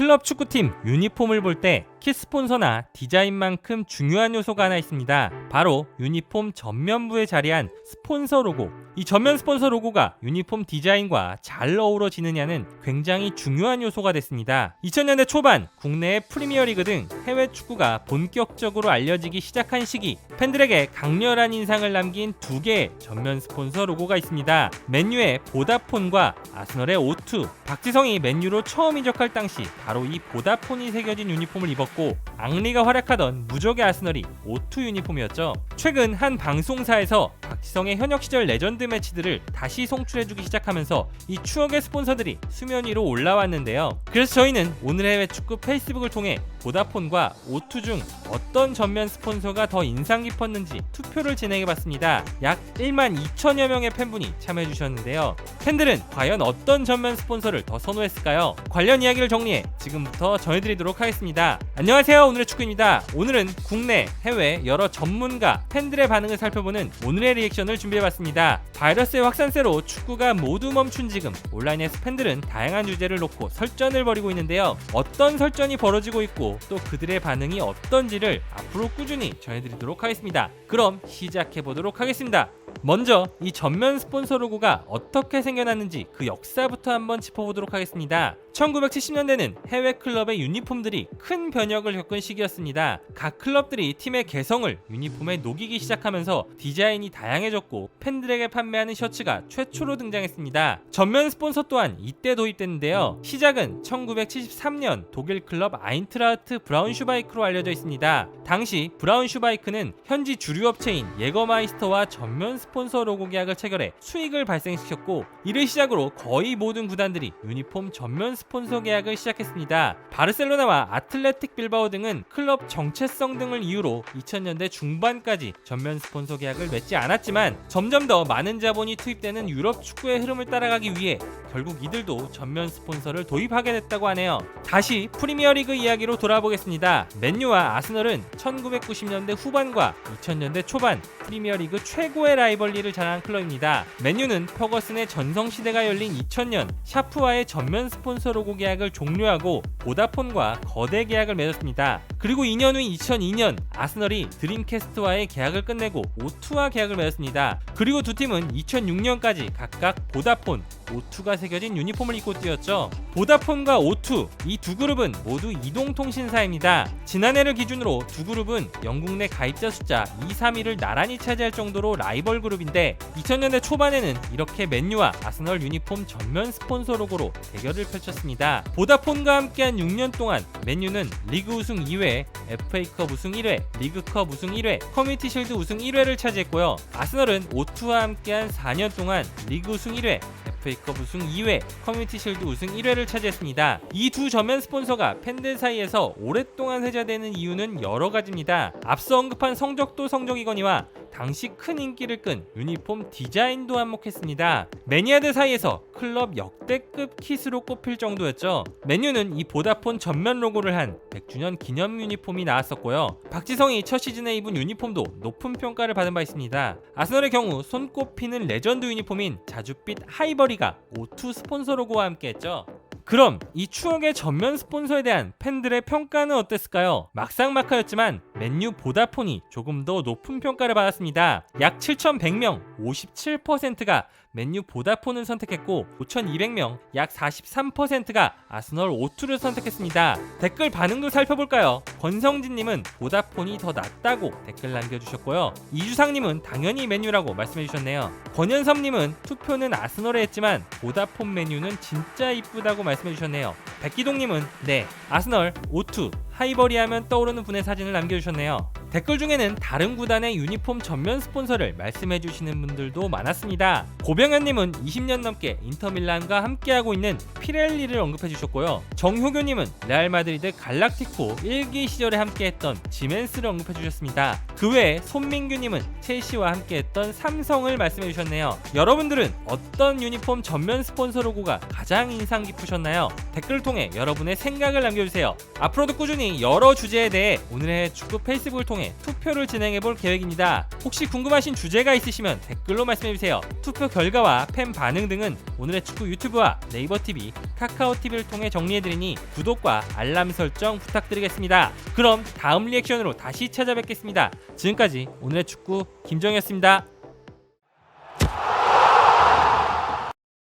클럽 축구팀 유니폼을 볼 때 키 스폰서나 디자인만큼 중요한 요소가 하나 있습니다. 바로 유니폼 전면부에 자리한 스폰서 로고. 이 전면 스폰서 로고가 유니폼 디자인과 잘 어우러지느냐는 굉장히 중요한 요소가 됐습니다. 2000년대 초반 국내의 프리미어리그 등 해외 축구가 본격적으로 알려지기 시작한 시기 팬들에게 강렬한 인상을 남긴 두 개의 전면 스폰서 로고가 있습니다. 맨유의 보다폰과 아스널의 O2. 박지성이 맨유로 처음 이적할 당시 바로 이 보다폰이 새겨진 유니폼을 입었고 앙리가 활약하던 무적의 아스널이 O2 유니폼이었죠. 최근 한 방송사에서 박지성의 현역 시절 레전드 매치들을 다시 송출해주기 시작하면서 이 추억의 스폰서들이 수면 위로 올라왔는데요. 그래서 저희는 오늘 해외 축구 페이스북을 통해 보다폰과 O2 중 어떤 전면 스폰서가 더 인상 깊었는지 투표를 진행해봤습니다. 약 1만 2천여 명의 팬분이 참여해주셨는데요. 팬들은 과연 어떤 전면 스폰서를 더 선호했을까요? 관련 이야기를 정리해 지금부터 전해드리도록 하겠습니다. 안녕하세요. 오늘의 축구입니다. 오늘은 국내, 해외 여러 전문가, 팬들의 반응을 살펴보는 오늘의 리액션을 준비해봤습니다. 바이러스의 확산세로 축구가 모두 멈춘 지금 온라인에서 팬들은 다양한 주제를 놓고 설전을 벌이고 있는데요. 어떤 설전이 벌어지고 있고 또 그들의 반응이 어떤지를 앞으로 꾸준히 전해드리도록 하겠습니다. 그럼 시작해보도록 하겠습니다. 먼저 이 전면 스폰서 로고가 어떻게 생겨났는지 그 역사부터 한번 짚어보도록 하겠습니다. 1970년대는 해외 클럽의 유니폼들이 큰 변혁을 겪은 시기였습니다. 각 클럽들이 팀의 개성을 유니폼에 녹이기 시작하면서 디자인이 다양해졌고 팬들에게 판매 하는 셔츠가 최초로 등장했습니다. 전면 스폰서 또한 이때 도입됐는데요. 시작은 1973년 독일 클럽 아인트라흐트 브라운슈바이크로 알려져 있습니다. 당시 브라운슈바이크는 현지 주류 업체인 예거마이스터와 전면 스폰서 로고 계약을 체결해 수익을 발생시켰고 이를 시작으로 거의 모든 구단들이 유니폼 전면 스폰서 계약을 시작했습니다. 바르셀로나와 아틀레틱 빌바오 등은 클럽 정체성 등을 이유로 2000년대 중반까지 전면 스폰서 계약을 맺지 않았지만 점점 더 많은 자본이 투입되는 유럽 축구의 흐름을 따라가기 위해 결국 이들도 전면 스폰서를 도입하게 됐다고 하네요. 다시 프리미어리그 이야기로 돌아보겠습니다. 맨유와 아스널은 1990년대 후반과 2000년대 초반 프리미어리그 최고의 라이벌리를 자랑한 클럽입니다. 맨유는 퍼거슨의 전성 시대가 열린 2000년 샤프와의 전면 스폰서 로고 계약을 종료하고 보다폰과 거대 계약을 맺었습니다. 그리고 2년 후 2002년 아스널이 드림캐스트와의 계약을 끝내고 O2와 계약을 맺었습니다. 그리고 두 팀은 2006년까지 각각 보다폰, O2가 새겨진 유니폼을 입고 뛰었죠. 보다폰과 O2 이 두 그룹은 모두 이동통신사입니다. 지난해를 기준으로 두 그룹은 영국 내 가입자 숫자 2, 3위를 나란히 차지할 정도로 라이벌 그룹인데 2000년대 초반에는 이렇게 맨유와 아스널 유니폼 전면 스폰서 로고로 대결을 펼쳤습니다. 보다폰과 함께한 6년 동안 맨유는 리그 우승 2회, FA컵 우승 1회, 리그컵 우승 1회, 커뮤니티 실드 우승 1회를 차지했고요. 아스널은 O2와 함께한 4년 동안 리그 우승 1회, FA컵 우승 2회, 커뮤니티 실드 우승 1회를 차지했습니다. 이두 전면 스폰서가 팬들 사이에서 오랫동안 회자되는 이유는 여러 가지입니다. 앞서 언급한 성적도 성적이거니와 당시 큰 인기를 끈 유니폼 디자인도 한몫했습니다. 매니아들 사이에서 클럽 역대급 킷으로 꼽힐 정도였죠. 맨유는 이 보다폰 전면 로고를 한 100주년 기념 유니폼이 나왔었고요. 박지성이 첫 시즌에 입은 유니폼도 높은 평가를 받은 바 있습니다. 아스널의 경우 손꼽히는 레전드 유니폼인 자줏빛 하이버리가 O2 스폰서 로고와 함께했죠. 그럼 이 추억의 전면 스폰서에 대한 팬들의 평가는 어땠을까요? 막상막하였지만 맨유 보다폰이 조금 더 높은 평가를 받았습니다. 약 7,100명, 57%가 맨유 보다폰을 선택했고 5,200명, 약 43%가 아스널 O2를 선택했습니다. 댓글 반응도 살펴볼까요? 권성진님은 보다폰이 더 낫다고 댓글 남겨주셨고요. 이주상님은 당연히 맨유라고 말씀해주셨네요. 권현섭님은 투표는 아스널에 했지만 보다폰 메뉴는 진짜 이쁘다고 말씀해주셨네요. 백기동님은 네 아스널 O2 하이버리 하면 떠오르는 분의 사진을 남겨주셨네요. 댓글 중에는 다른 구단의 유니폼 전면 스폰서를 말씀해 주시는 분들도 많았습니다. 고병현님은 20년 넘게 인터밀란과 함께하고 있는 피렐리를 언급해 주셨고요. 정효교님은 레알 마드리드 갈락티코 1기 시절에 함께했던 지멘스를 언급해 주셨습니다. 그 외에 손민규님은 첼시와 함께했던 삼성을 말씀해 주셨네요. 여러분들은 어떤 유니폼 전면 스폰서 로고가 가장 인상 깊으셨나요? 댓글을 통해 여러분의 생각을 남겨주세요. 앞으로도 꾸준히 여러 주제에 대해 오늘의 축구 페이스북을 통해 통해 투표를 진행해 볼 계획입니다. 혹시 궁금하신 주제가 있으시면 댓글로 말씀해 주세요. 투표 결과와 팬 반응 등은 오늘의 축구 유튜브와 네이버 TV, 카카오 TV를 통해 정리해 드리니 구독과 알람 설정 부탁드리겠습니다. 그럼 다음 리액션으로 다시 찾아뵙겠습니다. 지금까지 오늘의 축구 김정이었습니다.